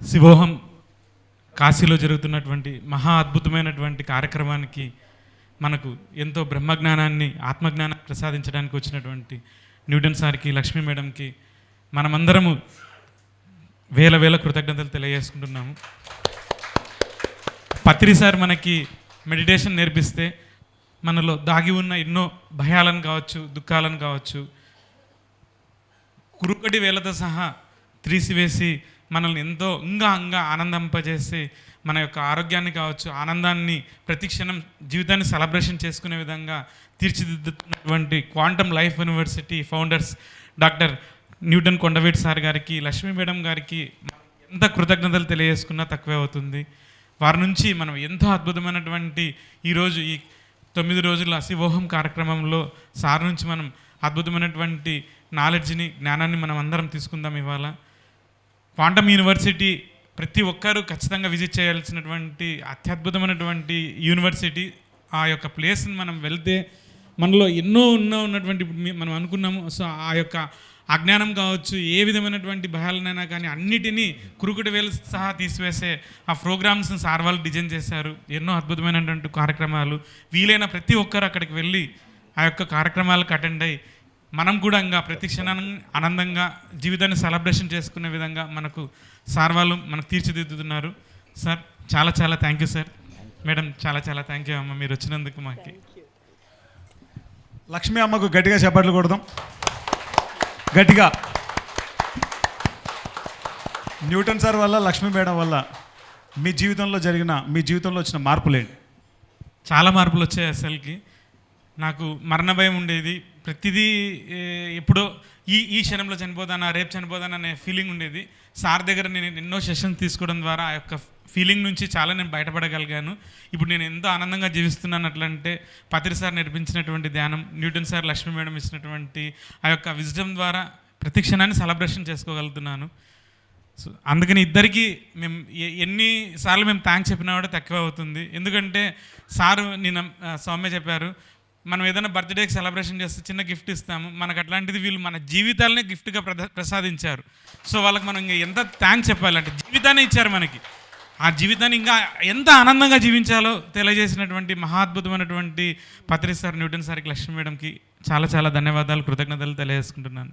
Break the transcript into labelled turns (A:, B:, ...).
A: శివోహం కాశీలో జరుగుతున్నటువంటి మహా అద్భుతమైనటువంటి కార్యక్రమానికి మనకు ఎంతో బ్రహ్మజ్ఞానాన్ని ఆత్మజ్ఞానాన్ని ప్రసాదించడానికి వచ్చినటువంటి న్యూటన్ సార్కి లక్ష్మీ మేడంకి మనమందరము వేల వేల కృతజ్ఞతలు తెలియజేసుకుంటున్నాము. పత్రి సార్ మనకి మెడిటేషన్ నేర్పిస్తే మనలో దాగి ఉన్న ఎన్నో భయాలను కావచ్చు దుఃఖాలను కావచ్చు కురుకటి వేలతో సహా త్రీసివేసి మనల్ని ఎంతో ఇంకా ఇంకా ఆనందింపజేసి మన యొక్క ఆరోగ్యాన్ని కావచ్చు ఆనందాన్ని ప్రతి క్షణం జీవితాన్ని సెలబ్రేషన్ చేసుకునే విధంగా తీర్చిదిద్దుతున్నటువంటి quantum life university founders doctor Newton Kondaveeti sir గారికి లక్ష్మీ మేడం గారికి ఎంత కృతజ్ఞతలు తెలియజేసుకున్నా తక్కువే అవుతుంది. వారి నుంచి మనం ఎంతో అద్భుతమైనటువంటి ఈరోజు ఈ తొమ్మిది రోజుల శివోహం కార్యక్రమంలో సార్ నుంచి మనం అద్భుతమైనటువంటి నాలెడ్జ్ని జ్ఞానాన్ని మనం అందరం తీసుకుందాం ఇవాళ. క్వాంటమ్ యూనివర్సిటీ ప్రతి ఒక్కరూ ఖచ్చితంగా విజిట్ చేయాల్సినటువంటి అత్యద్భుతమైనటువంటి యూనివర్సిటీ ఆ యొక్క ప్లేస్ని మనం వెళ్తే మనలో ఎన్నో ఎన్నో ఉన్నటువంటి మనం అనుకున్నాము. సో ఆ యొక్క అజ్ఞానం కావచ్చు ఏ విధమైనటువంటి భయాలనైనా కానీ అన్నిటినీ కురుకుటి వేలు సహా తీసివేసే ఆ ప్రోగ్రామ్స్ని సార్ వాళ్ళు డిజైన్ చేశారు. ఎన్నో అద్భుతమైనటువంటి కార్యక్రమాలు. వీలైన ప్రతి ఒక్కరు అక్కడికి వెళ్ళి ఆ యొక్క కార్యక్రమాలకు అటెండ్ అయ్యి మనం కూడా ఇంకా ప్రతి క్షణాన్ని ఆనందంగా జీవితాన్ని సెలబ్రేషన్ చేసుకునే విధంగా మనకు సార్ వాళ్ళు మనకు తీర్చిదిద్దుతున్నారు. సార్ చాలా చాలా థ్యాంక్ యూ సార్. మేడం చాలా చాలా థ్యాంక్ యూ అమ్మ మీరు వచ్చినందుకు మాకు.
B: లక్ష్మీ అమ్మకు గట్టిగా చప్పట్లు కొడదాం. గట్టిగా. న్యూటన్ సార్ వల్ల లక్ష్మీ మేడం వల్ల మీ జీవితంలో జరిగిన మీ జీవితంలో వచ్చిన మార్పులేంటి?
A: చాలా మార్పులు వచ్చాయి అసలుకి. నాకు మరణ భయం ఉండేది. ప్రతిదీ ఎప్పుడో ఈ ఈ క్షణంలో చనిపోదానా రేపు చనిపోదానా అనే ఫీలింగ్ ఉండేది. సార్ దగ్గర నేను ఎన్నో సెషన్స్ తీసుకోవడం ద్వారా ఆ యొక్క ఫీలింగ్ నుంచి చాలా నేను బయటపడగలిగాను. ఇప్పుడు నేను ఎంతో ఆనందంగా జీవిస్తున్నాను అట్లంటే పత్రి సార్ నేర్పించినటువంటి ధ్యానం న్యూటన్ సార్ లక్ష్మీ మేడం ఇచ్చినటువంటి ఆ యొక్క విజ్డమ్ ద్వారా ప్రతి క్షణాన్ని సెలబ్రేషన్ చేసుకోగలుగుతున్నాను. సో అందుకని ఇద్దరికి మేము ఎన్నిసార్లు మేము థ్యాంక్స్ చెప్పినా కూడా తక్కువ అవుతుంది. ఎందుకంటే సారు నిన్న సౌమ్య చెప్పారు మనం ఏదైనా బర్త్డేకి సెలబ్రేషన్ చేస్తే చిన్న గిఫ్ట్ ఇస్తాము. మనకు అట్లాంటిది వీళ్ళు మన జీవితాలనే గిఫ్ట్గా ప్రసాదించారు. సో వాళ్ళకి మనం ఇంకా ఎంత థ్యాంక్స్ చెప్పాలంటే జీవితాన్ని ఇచ్చారు మనకి. ఆ జీవితాన్ని ఇంకా ఎంత ఆనందంగా జీవించాలో తెలియజేసినటువంటి మహాద్భుతమైనటువంటి పత్రి సార్ న్యూటన్ సార్కి లక్ష్మీ మేడంకి చాలా చాలా ధన్యవాదాలు కృతజ్ఞతలు తెలియజేసుకుంటున్నాను.